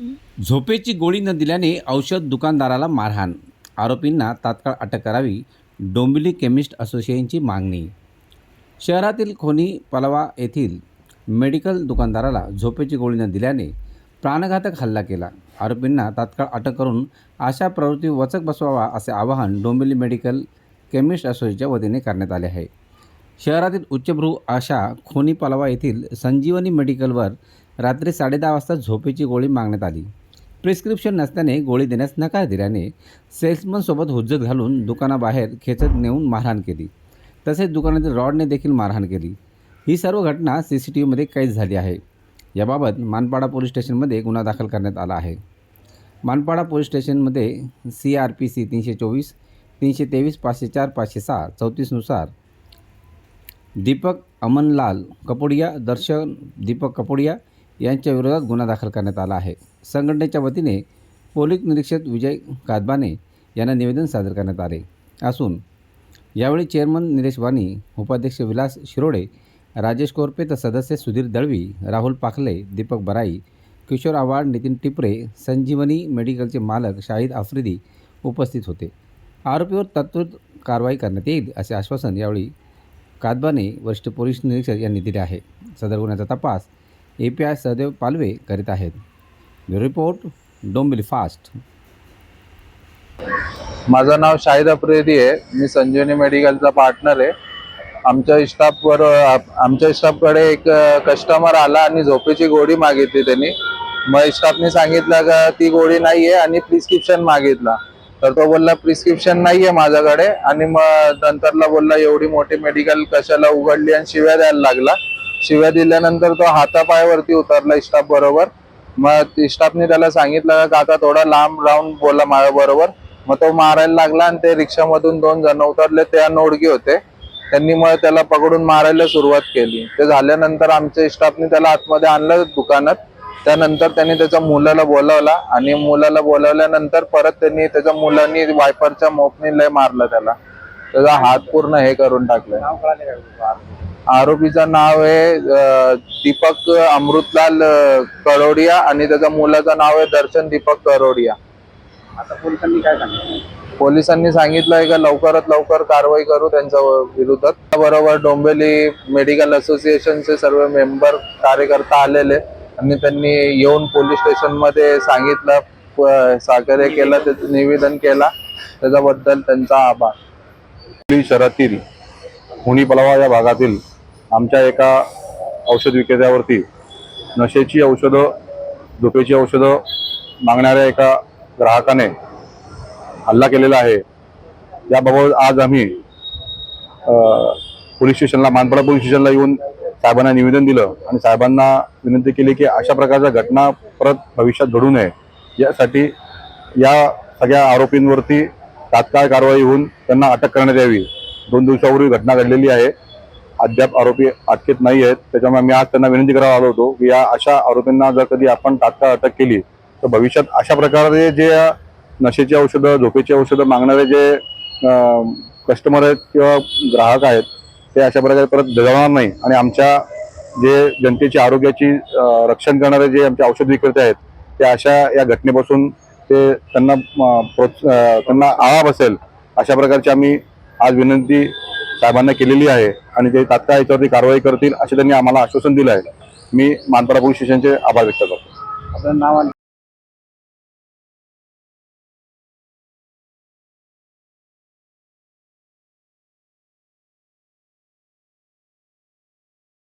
झोपेची गोळी न दिल्याने औषध दुकानदाराला मारहाण. आरोपींना तात्काळ अटक करावी डोंबिवली केमिस्ट असोसिएशनची मागणी. शहरातील खोनी पलवा येथील मेडिकल दुकानदाराला झोपेची गोळी न दिल्याने प्राणघातक हल्ला केला. आरोपींना तात्काळ अटक करून अशा प्रवृत्ती वचक बसवावा असे आवाहन डोंबिवली मेडिकल केमिस्ट असोसिएशनच्या वतीने करण्यात आले आहे. शहरातील उच्चभ्रू आशा खोनी पलवा येथील संजीवनी मेडिकलवर रात्री साडेदहा वाजता झोपेची गोळी मागण्यात आली. प्रिस्क्रिप्शन नसल्याने गोळी देण्यास नकार दिल्याने सेल्समनसोबत हुज्जत घालून दुकानाबाहेर खेचत नेऊन मारहाण केली. तसेच दुकानातील रॉडने देखील मारहाण केली. ही सर्व घटना सी सी टी व्हीमध्ये कैद झाली आहे. याबाबत मानपाडा पोलीस स्टेशनमध्ये गुन्हा दाखल करण्यात आला आहे. मानपाडा पोलीस स्टेशनमध्ये सी आर पी सी तीनशे चोवीस तीनशे तेवीस पाचशे चार पाचशे सहा चौतीसनुसार दीपक अमनलाल कपोडिया दर्शन दीपक कपोडिया यांच्या विरोधात गुन्हा दाखल करण्यात आला आहे. संघटनेच्या वतीने पोलीस निरीक्षक विजय कादबाने यांना निवेदन सादर करण्यात आले. असून यावेळी चेअरमन निलेश वाणी उपाध्यक्ष विलास शिरोडे राजेश कोरपे तर सदस्य सुधीर दळवी राहुल पाखले दीपक बराई किशोर आव्हाड नितीन टिपरे संजीवनी मेडिकलचे मालक शाहिद आफ्रिदी उपस्थित होते. आरोपीवर तत्त्वत कारवाई करण्यात येईल असे आश्वासन यावेळी कादबाने वरिष्ठ पोलीस निरीक्षक यांनी दिले आहे. सदर गुन्ह्याचा तपास A P I Sahdev Palve करीत आहेत. Report Dombivli fast. माझं नाव शाहिद अप्रेदी आहे. मी संजीवनी मेडिकलचा पार्टनर आहे. आमच्या स्टाफवर आमच्या स्टाफकडे एक कस्टमर आला आणि झोपेची गोळी मागितली त्यांनी. मग स्टाफने सांगितलं का ती गोळी नाही आहे आणि प्रिस्क्रिप्शन मागितला. तर तो बोलला प्रिस्क्रिप्शन नाही आहे माझ्याकडे. आणि मग नंतरला बोलला एवढी मोठी मेडिकल कशाला उघडली आणि शिव्या द्यायला लागला. शिव्या दिल्यानंतर तो हातापायावरती उतरला स्टाफ बरोबर. मग स्टाफने त्याला सांगितलं का काका थोडा लांब राऊंड बोला माझ्या बरोबर. मग तो मारायला लागला आणि ते रिक्षामधून दोन जण उतरले. ते नोडगी होते. त्यांनी मग त्याला पकडून मारायला सुरुवात केली. ते झाल्यानंतर आमच्या स्टाफने त्याला आतमध्ये आणलं दुकानात. त्यानंतर त्यांनी त्याच्या मुलाला बोलावला आणि मुलाला बोलावल्यानंतर परत त्यांनी त्याच्या मुलांनी वायपरच्या मोपणी लय मारला त्याला. त्याचा हात पूर्ण हे करून टाकलं. आरोपीचं नाव आहे दीपक अमृतलाल करोडिया आणि त्याच्या मुलाचं नाव आहे दर्शन दीपक करोडिया. आता पोलिसांनी काय सांगितलं? पोलिसांनी सांगितलंय का लवकरात लवकर कारवाई करू त्यांच्या विरोधात बरोबर डोंबिवली मेडिकल असोसिएशनचे सर्व मेंबर कार्यकर्ता आलेले आणि त्यांनी येऊन पोलीस स्टेशनमध्ये सांगितलं सहकार्य केलं त्याचं निवेदन केला. त्याच्याबद्दल त्यांचा आभार. शहरातील हुणी पलावा या भागातील आमच्या एका औषध विक्रेत्यावरती नशेची औषधं झोपेची औषधं मागणाऱ्या एका ग्राहकाने हल्ला केलेला आहे. याबाबत आज आम्ही पोलीस स्टेशनला मानपाडा पोलीस स्टेशनला येऊन साहेबांना निवेदन दिलं आणि साहेबांना विनंती केली की अशा प्रकारच्या घटना परत भविष्यात घडू नये. यासाठी या सगळ्या आरोपींवरती तात्काळ कारवाई होऊन त्यांना अटक करण्यात यावी. दोन दिवसापूर्वी घटना घडलेली आहे. अद्याप आरोपी अटकेत नाही आहेत. त्याच्यामुळे मी आज त्यांना विनंती करायला आलो होतो की या अशा आरोपींना जर कधी आपण तात्काळ अटक केली तर भविष्यात अशा प्रकारे जे नशेची औषधं झोपेची औषधं मागणारे जे कस्टमर आहेत किंवा ग्राहक आहेत ते अशा प्रकारे परत जगवणार नाही. आणि आमच्या जे जनतेची आरोग्याची रक्षण करणारे जे आमचे औषध विक्रेते आहेत ते अशा या घटनेपासून ते त्यांना प्रोत्स त्यांना आळा बसेल अशा प्रकारची आम्ही आज विनंती साहेबांना केलेली आहे आणि ते तात्काळ याच्यावरती कारवाई करतील असे त्यांनी आम्हाला आश्वासन दिलं आहे. मी मानपाडा पोलीस स्टेशनचे आभार व्यक्त करतो. नाव